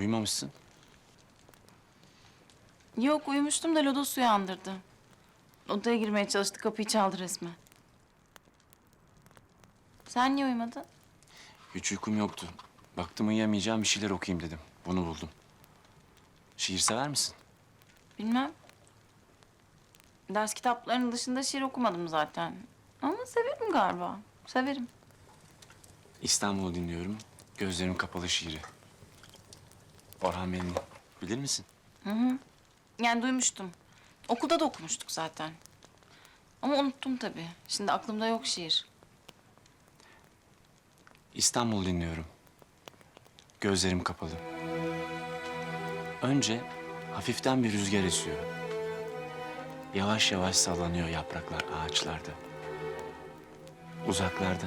Uyumamışsın. Yok uyumuştum da lodos uyandırdı. Odaya girmeye çalıştı kapıyı çaldı resmen. Sen niye uyumadın? Hiç uykum yoktu. Baktım uyuyamayacağım bir şeyler okuyayım dedim. Bunu buldum. Şiir sever misin? Bilmem. Ders kitaplarının dışında şiir okumadım zaten. Ama severim galiba. Severim. İstanbul'u dinliyorum. Gözlerim kapalı şiiri. Orhan Veli'nin. Bilir misin? Yani duymuştum. Okulda da okumuştuk zaten. Ama unuttum tabii. Şimdi aklımda yok şiir. İstanbul dinliyorum. Gözlerim kapalı. Önce hafiften bir rüzgar esiyor. Yavaş yavaş sallanıyor yapraklar ağaçlarda. Uzaklarda,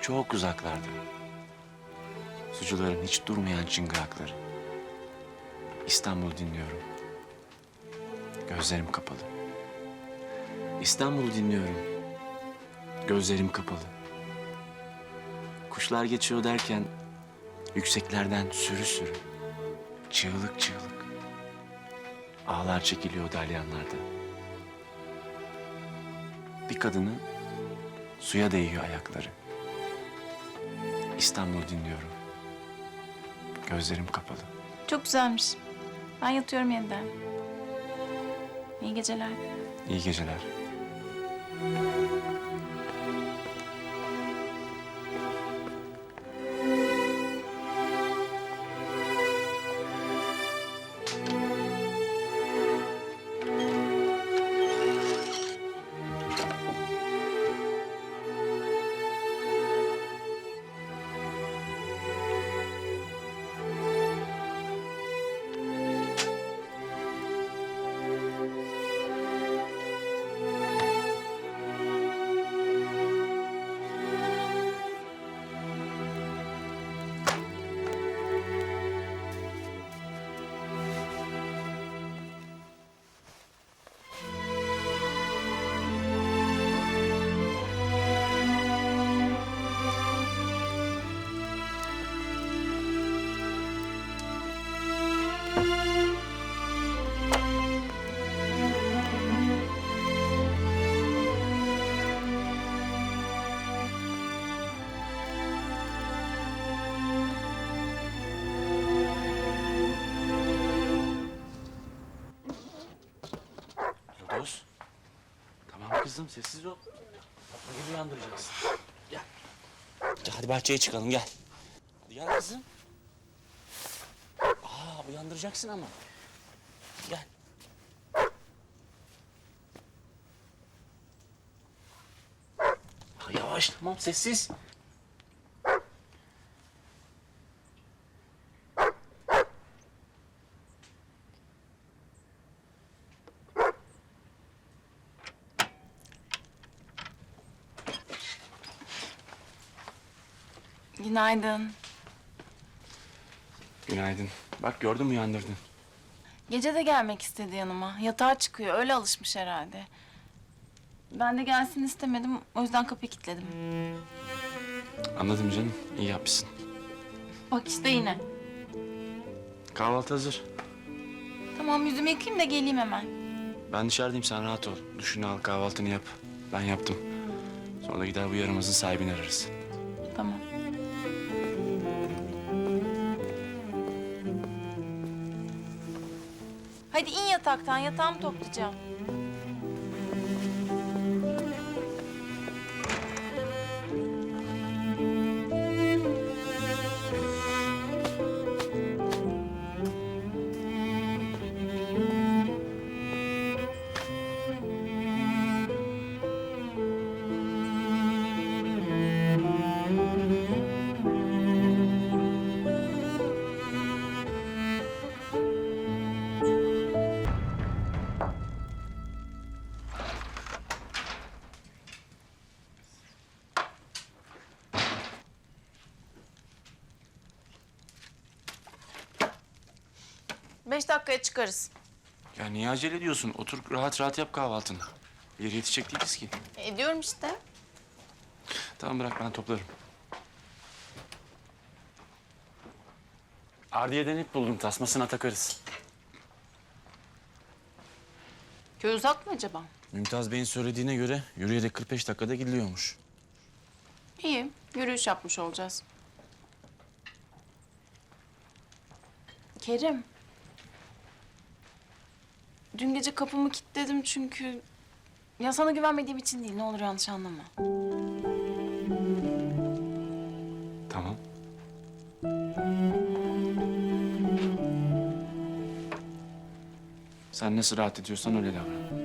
çok uzaklarda. Sucuların hiç durmayan çıngırakları. İstanbul dinliyorum. Gözlerim kapalı. İstanbul dinliyorum. Gözlerim kapalı. Kuşlar geçiyor derken yükseklerden sürü sürü, çığlık çığlık. Ağlar çekiliyor dalyanlarda. Bir kadının suya değiyor ayakları. İstanbul dinliyorum. Gözlerim kapalı. Çok güzelmiş. Ben yatıyorum yeniden. İyi geceler. İyi geceler. Kızım sessiz ol. Beni uyandıracaksın. Gel. Hadi bahçeye çıkalım gel. Hadi gel kızım. Aa uyandıracaksın ama. Gel. Yavaş tamam sessiz. Günaydın. Günaydın. Bak gördün mü uyandırdın. Gece de gelmek istedi yanıma. Yatağa çıkıyor. Öyle alışmış herhalde. Ben de gelsin istemedim. O yüzden kapıyı kilitledim. Anladım canım. İyi yapmışsın. Bak işte yine. Kahvaltı hazır. Tamam yüzümü yıkayayım da geleyim hemen. Ben dışarıdayım sen rahat ol. Düşünü al kahvaltını yap. Ben yaptım. Sonra da gider bu yaramazın sahibini ararız. Tamam. Hadi in yataktan. Yatağımı toplayacağım. Beş dakikaya çıkarız. Ya niye acele ediyorsun? Otur rahat rahat yap kahvaltını. Yere yetişecek değiliz ki. Ediyorum işte. Tamam bırak ben toplarım. Ardiye'den ip buldum. Tasmasına takarız. Köy uzak mı acaba? Mümtaz Bey'in söylediğine göre yürüyerek 45 dakikada gidiliyormuş. İyi, yürüyüş yapmış olacağız. Kerim. Dün gece kapımı kilitledim çünkü... Ya sana güvenmediğim için değil, ne olur yanlış anlama. Tamam. Sen nasıl rahat ediyorsan öyle davran.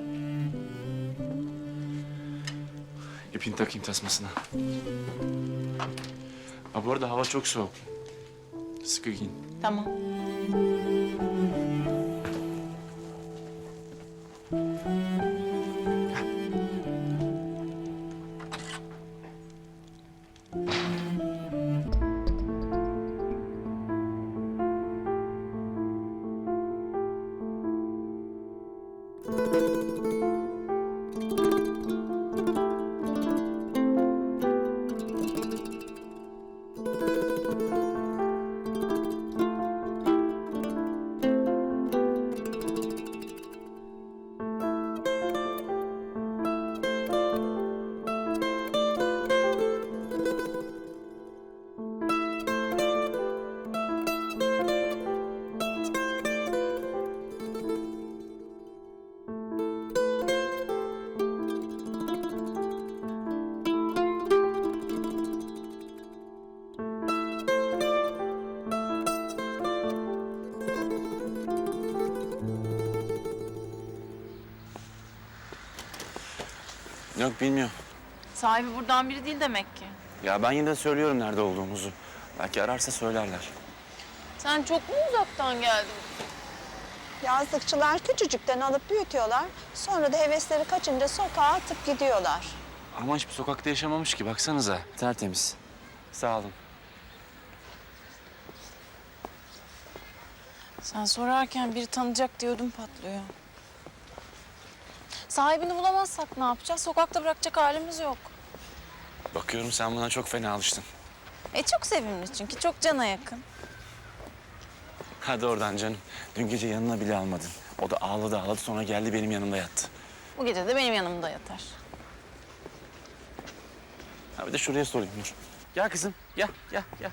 İpini takayım tasmasına. Ha bu arada hava çok soğuk. Sıkı giyin. Tamam. Yok bilmiyorum. Sahibi buradan biri değil demek ki. Ya ben yine de söylüyorum nerede olduğumuzu. Belki ararsa söylerler. Sen çok mu uzaktan geldin? Yazlıkçılar küçücükten alıp büyütüyorlar. Sonra da hevesleri kaçınca sokağa atıp gidiyorlar. Ama hiçbir sokakta yaşamamış ki baksanıza. Tertemiz. Sağ olun. Sen sorarken biri tanıyacak diyordum patlıyor. Sahibini bulamazsak ne yapacağız? Sokakta bırakacak halimiz yok. Bakıyorum sen buna çok fena alıştın. E çok sevimli çünkü çok cana yakın. Hadi oradan canım. Dün gece yanına bile almadın. O da ağladı ağladı sonra geldi benim yanımda yattı. Bu gece de benim yanımda yatar. Ha bir de şuraya sorayım dur. Gel kızım gel gel gel.